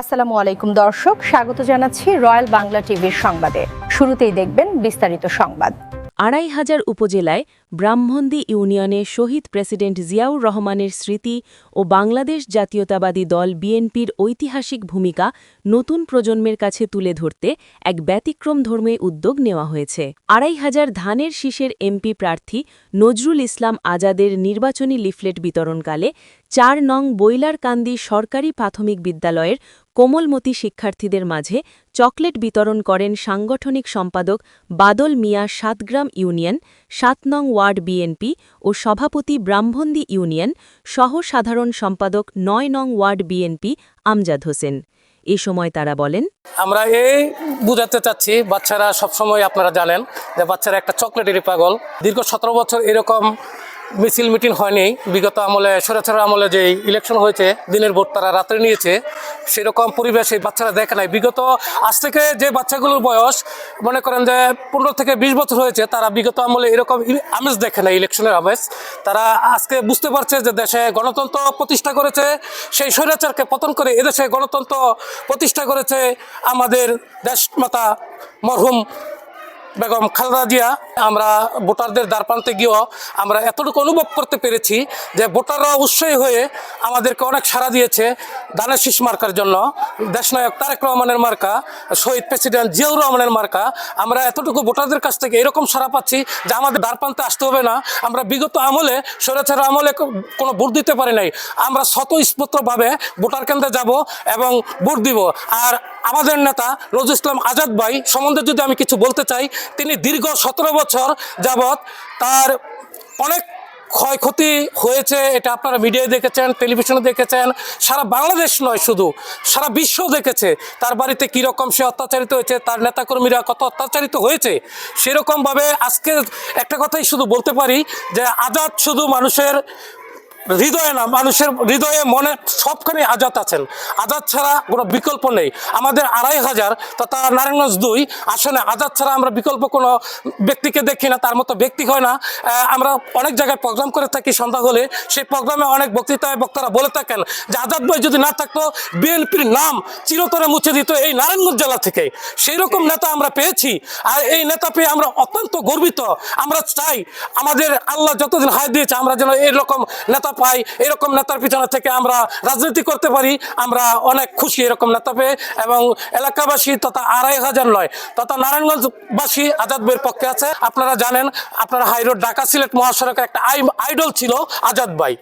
আসসালামু আলাইকুম, দর্শক। স্বাগত জানাচ্ছি রয়্যাল বাংলা টিভির সংবাদে। শুরুতেই দেখবেন বিস্তারিত সংবাদ। আড়াই হাজার উপজেলায় ব্রাহ্মণদী ইউনিয়নে শহীদ প্রেসিডেন্ট জিয়াউর রহমানের স্মৃতি ও বাংলাদেশ জাতীয়তাবাদী দল বিএনপির ঐতিহাসিক ভূমিকা নতুন প্রজন্মের কাছে তুলে ধরতে এক ব্যতিক্রমধর্মী উদ্যোগ নেওয়া হয়েছে। আড়াই হাজার ধানের শীষের এমপি প্রার্থী নজরুল ইসলাম আজাদের নির্বাচনী লিফলেট বিতরণকালে চার নং বৈলারকান্দি সরকারি প্রাথমিক বিদ্যালয়ের কোমলমতি শিক্ষার্থীদের মাঝে চকলেট বিতরণ করেন সাংগঠনিক সম্পাদক বাদল মিয়া সাতগ্রাম ইউনিয়ন, সাত নং ওয়ার্ড বিএনপি ও সভাপতি ব্রাহ্মণদী ইউনিয়ন, সহ সাধারণ সম্পাদক নয় নং ওয়ার্ড বিএনপি আমজাদ হোসেন। এ সময় তারা বলেন, আমরা এই বুঝাতে চাচ্ছি, বাচ্চারা সবসময় আপনারা জানেন যে বাচ্চারা একটা চকলেটেরই পাগল। দীর্ঘ সতেরো বছর এরকম মিছিল মিটিং হয়নি। বিগত আমলে সরাসরি আমলে যে ইলেকশন হয়েছে, দিনের ভোট তারা রাত্রে নিয়েছে, সেরকম পরিবেশ এই বাচ্চারা দেখে নাই। বিগত আজ থেকে যে বাচ্চাগুলোর বয়স, মনে করেন যে পনেরো থেকে বিশ বছর হয়েছে, তারা বিগত আমলে এরকম আমেজ দেখে নাই ইলেকশনের আমেজ। তারা আজকে বুঝতে পারছে যে দেশে গণতন্ত্র প্রতিষ্ঠা করেছে, সেই স্বৈরাচারকে পতন করে এদেশে গণতন্ত্র প্রতিষ্ঠা করেছে আমাদের দেশমাতা মরহুম বেগম খালেদা জিয়া, আমরা ভোটারদের দ্বারপ্রান্তে গিয়েও আমরা এতটুকু অনুভব করতে পেরেছি যে ভোটাররা উৎসাহী হয়ে আমাদেরকে অনেক সাড়া দিয়েছে দানের মার্কার জন্য। দেশনায়ক তারেক রহমানের মার্কা, শহীদ প্রেসিডেন্ট জিয়াউর রহমানের মার্কা। আমরা এতটুকু ভোটারদের কাছ থেকে এরকম সাড়া পাচ্ছি যে আমাদের দ্বারপ্রান্তে আসতে হবে না। আমরা বিগত আমলে স্বৈরাচার আমলে কোনো ভোট দিতে পারি নাই। আমরা স্বতঃস্ফূর্তভাবে ভোটার কেন্দ্রে যাব এবং ভোট দিব। আর আমাদের নেতা রোজ ইসলাম আজাদ ভাই সম্বন্ধে যদি আমি কিছু বলতে চাই, তিনি দীর্ঘ সতেরো বছর যাবৎ তার অনেক ক্ষয়ক্ষতি হয়েছে, এটা আপনারা মিডিয়ায় দেখেছেন টেলিভিশনে দেখেছেন, সারা বাংলাদেশ নয় শুধু, সারা বিশ্ব দেখেছে, তার বাড়িতে কীরকম সে অত্যাচারিত হয়েছে, তার নেতাকর্মীরা কত অত্যাচারিত হয়েছে, সেরকমভাবে আজকে একটা কথাই শুধু বলতে পারি যে আজাদ শুধু মানুষের হৃদয়ে না, মানুষের হৃদয়ে, মনে সবখানে আজাদ আছেন। আজাদ ছাড়া কোনো বিকল্প নেই। আমাদের আড়াই হাজার তথা নারায়ণগঞ্জ দুই, আসলে আজাদ ছাড়া আমরা বিকল্প কোনো ব্যক্তিকে দেখি না, তার মতো ব্যক্তি হয় না। আমরা অনেক জায়গায় প্রোগ্রাম করে থাকি সন্ধ্যা হলে, সেই প্রোগ্রামে অনেক বক্তৃতায় বক্তারা বলে থাকেন যে আজাদ ভাই যদি না থাকতো, বিএনপির নাম চিরতরে মুছে দিত এই নারায়ণগঞ্জ জেলা থেকে। সেই রকম নেতা আমরা পেয়েছি। আর এই নেতা পেয়ে আমরা অত্যন্ত গর্বিত। আমরা চাই আমাদের আল্লাহ যতদিন হায় দিয়েছে, আমরা যেন এরকম নেতা পাই, এরকম নেতার পিছনে থেকে আমরা রাজনীতি করতে পারি, আমরা অনেক খুশি এরকম নেতা পেয়ে। এবং এলাকাবাসী তথা আড়াই হাজার নয়, তথা নারায়ণগঞ্জবাসী আজাদ ভাইয়ের পক্ষে আছে। আপনারা জানেন, আপনারা হাইরোড ঢাকা সিলেট মহাসড়কের একটা আই- আইডল ছিল আজাদ ভাই।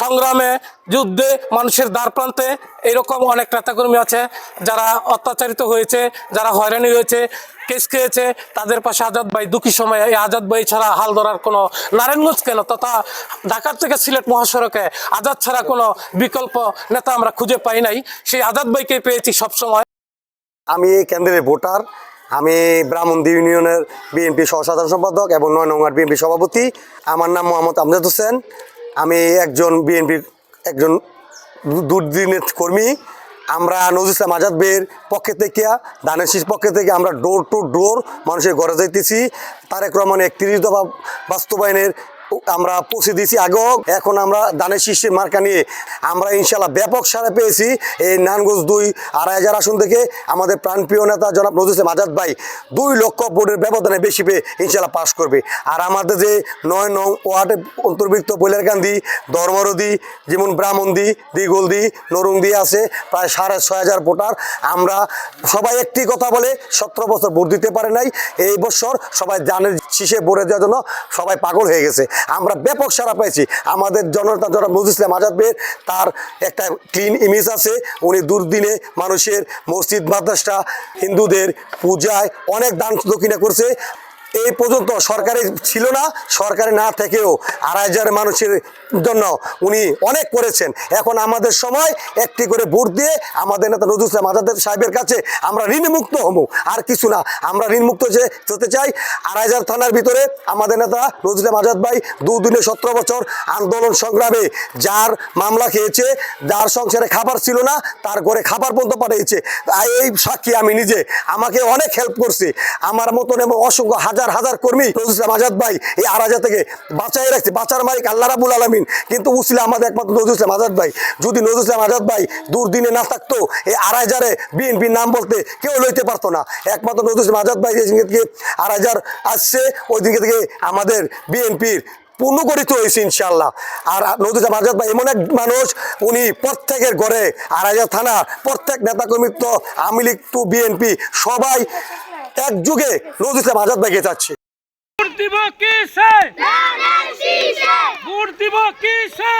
সংগ্রামে, যুদ্ধে, মানুষের দ্বার প্রান্তে এরকম অনেক নেতাকর্মী আছে যারা অত্যাচারিত হয়েছে, যারা হয়রানি হয়েছে, কেস খেয়েছে, তাদের পাশে আজাদ ভাই দুঃখী সময়ে এই আজাদ ভাই ছাড়া হাল ধরার কোনো নারায়ণগঞ্জ কেন? তথা ঢাকার থেকে সিলেট মহাসড়কে আজাদ ছাড়া কোনো বিকল্প নেতা আমরা খুঁজে পাই নাই। সেই আজাদ ভাইকে পেয়েছি সবসময়। আমি এই কেন্দ্রের ভোটার। আমি ব্রাহ্মণদি ইউনিয়নের বিএনপি সহসাধারণ সম্পাদক এবং নয় নঙ্গার বিএনপি সভাপতি। আমার নাম মোহাম্মদ আমজাদ হোসেন। একজন বিএনপির একজন দুর্দিনের কর্মী। আমরা নজরুল ইসলাম আজাদ বের পক্ষে থেকে দানের শীষ পক্ষে থেকে আমরা ডোর টু ডোর মানুষের ঘরে যাইতেছি। তারেক রহমান একত্রিশ দফা বাস্তবায়নের আমরা পৌঁছে দিয়েছি আগেও। এখন আমরা দানের শীর্ষের মার্কা নিয়ে আমরা ইনশাল্লাহ ব্যাপক সারা পেয়েছি। এই নানগঞ্জ দুই আড়াই হাজার আসন থেকে আমাদের প্রাণপ্রিয় নেতা জনাব নজরুল ইসলাম আজাদ ভাই দুই লক্ষ ভোটের ব্যবধানে বেশি পেয়ে ইনশাল্লাহ পাশ করবে। আর আমাদের যে নয় নং ওয়ার্ডে অন্তর্ভুক্ত বৈলারকান্দি, ধর্মরদি, যেমন ব্রাহ্মণদি, দিগলদি, নরুংদি আছে, প্রায় সাড়ে ছয় হাজার ভোটার। আমরা সবাই একটি কথা বলে সতেরো বছর ভোট দিতে পারে নাই। এই বছর সবাই জানের শীষে ভোটে দেওয়ার জন্য সবাই পাগল হয়ে গেছে। আমরা ব্যাপক সারা পাইছি আমাদের জনতা যারা নজরুল ইসলাম আজাদ বের তার একটা ক্লিন ইমেজ আছে। উনি দুর্দিনে মানুষের মসজিদ, মাদ্রাসা, হিন্দুদের পূজায় অনেক দান দক্ষিণা করছে। এই পর্যন্ত সরকারি ছিল না, সরকারি না থেকেও আড়াই হাজার মানুষের জন্য উনি অনেক করেছেন। এখন আমাদের সময়, একটি করে ভোট দিয়ে আমাদের নেতা নজরুল ইসলাম আজাদের সাহেবের কাছে আমরা ঋণমুক্ত হব, আর কিছু না। আমরা ঋণমুক্ত যে হতে চাই, আড়াই হাজার থানার ভিতরে আমাদের নেতা নজরুল ইসলাম আজাদ ভাই দুদিনে সতেরো বছর আন্দোলন সংগ্রামে যার মামলা খেয়েছে, যার সংসারে খাবার ছিল না, তার ঘরে খাবার পর্যন্ত পাঠিয়েছে। এই সাক্ষী আমি নিজে, আমাকে অনেক হেল্প করছে। আমার মতন এবং অসংখ্য হাজার হাজার হাজার কর্মী নজরুল আজাদ ভাই এই আরাজা থেকে বাঁচাই রাখছে। বাঁচার মালিক আল্লাহ রাবুল আলমিন। কিন্তু উসিলা আমাদের একমাত্র নজরুল ইসলাম আজাদ ভাই। যদি নজরুল ইসলাম আজাদ ভাই দুর্দিনে না থাকতো, এই আড়াইজারে বিএনপির নাম বলতে কেউ লইতে পারতো না। একমাত্র নজরুল ইসলাম আজাদ ভাই যেদিকে থেকে আড়াইজার আসছে, ওই দিকে থেকে আমাদের বিএনপির পূর্ণ গঠিত হয়েছে ইনশাল্লাহ আর নজরুল ইসলাম আজাদ ভাই এমন এক মানুষ, উনি প্রত্যেকের ঘরে আড়াইজার থানা প্রত্যেক নেতাকর্মী তো আওয়ামী লীগ টু বিএনপি সবাই একযুগে নজরুল ইসলাম আজাদ ভাইকে যাচ্ছে। দিব কিসে? দিব কিসে?